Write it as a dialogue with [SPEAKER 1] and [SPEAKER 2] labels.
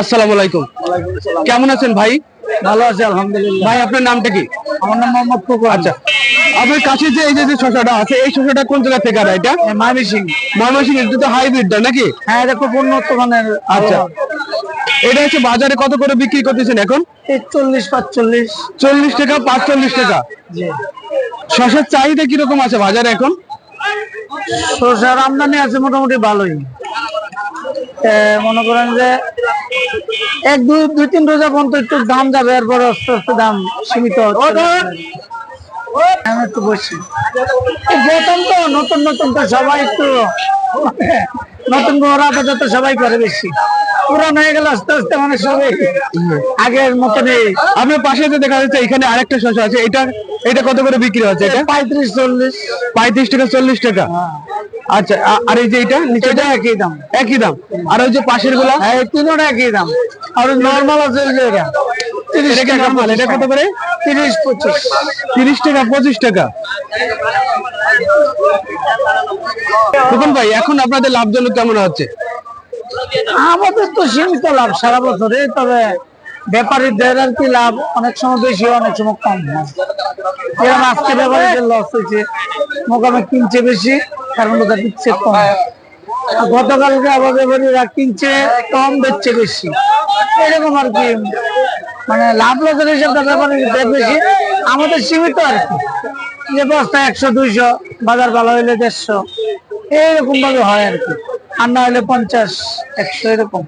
[SPEAKER 1] আসসালামু আলাইকুম। কেমন আছেন ভাই?
[SPEAKER 2] ভালো আছে আলহামদুলিল্লাহ।
[SPEAKER 1] ভাই আপনার নামটা কি?
[SPEAKER 2] আমার নাম মোহাম্মদ ফুকু
[SPEAKER 1] আচ্ছা। আপনার কাছে যে এই যে শশাটা আছে এই শশাটা কোন জায়গা থেকে এটা?
[SPEAKER 2] মামি সিং
[SPEAKER 1] এটা তো হাইব্রিডটা নাকি?
[SPEAKER 2] হ্যাঁ এটা খুব উন্নত মানের
[SPEAKER 1] আচ্ছা। এটা হচ্ছে বাজারে কত করে বিক্রি করতেছেন এখন?
[SPEAKER 2] চল্লিশ পাঁচচল্লিশ।
[SPEAKER 1] চল্লিশ টাকা পাঁচচল্লিশ টাকা। শশার চাহিদা কীরকম আছে বাজারে এখন?
[SPEAKER 2] শসার আমদানি আছে মোটামুটি ভালোই। মনে করেন যে এক দুই দুই তিন রোজা পর্যন্ত একটু দাম যাবে এরপর আস্তে আস্তে দাম সীমিত আমি একটু বসি। তো নতুন নতুন তো সবাই একটু নতুন বড় সবাই করে বেশি। পুরান হয়ে গেল আস্তে আস্তে মানে সবাই আগের মতনই।
[SPEAKER 1] আপনার পাশে যে দেখা যাচ্ছে এখানে আরেকটা শশা আছে এটা এটা কত করে বিক্রি হচ্ছে এটা?
[SPEAKER 2] পঁয়ত্রিশ চল্লিশ।
[SPEAKER 1] পঁয়ত্রিশ টাকা চল্লিশ টাকা। আচ্ছা আর এই যে এটা নিচে
[SPEAKER 2] এটা একই দাম।
[SPEAKER 1] একই দাম। আর ওই যে পাশেরগুলা?
[SPEAKER 2] হ্যাঁ তিনোটা একই দাম। আর নর্মাল আছে এটা। তিরিশ টাকা?
[SPEAKER 1] এটা কত করে?
[SPEAKER 2] তিরিশ পঁচিশ।
[SPEAKER 1] তিরিশ টাকা পঁচিশ টাকা। ভাই এখন আপনাদের লাভজনক কেমন হচ্ছে?
[SPEAKER 2] আমাদের তো সীমিত লাভ সারা বছরে তবে ব্যাপারীদের আর কি লাভ? অনেক সময় বেশি অনেক সময় কম হয়। যেরকম আজকে ব্যাপারীদের লস হয়েছে মোকামে কিনছে বেশি। কারণ ওটা দিচ্ছে কম। গতকালকে আবার ব্যাপারীরা কিনছে কম দিচ্ছে বেশি। এরকম আর কি মানে লাভ লসের হিসাবটা ব্যাপারীদের বেশি। আমাদের সীমিত আর কি। যে বস্তা একশো দুইশো বাজার ভালো হইলে দেড়শো। এইরকম ভাবে হয় আর কি। আর না হলে পঞ্চাশ একশো এরকম।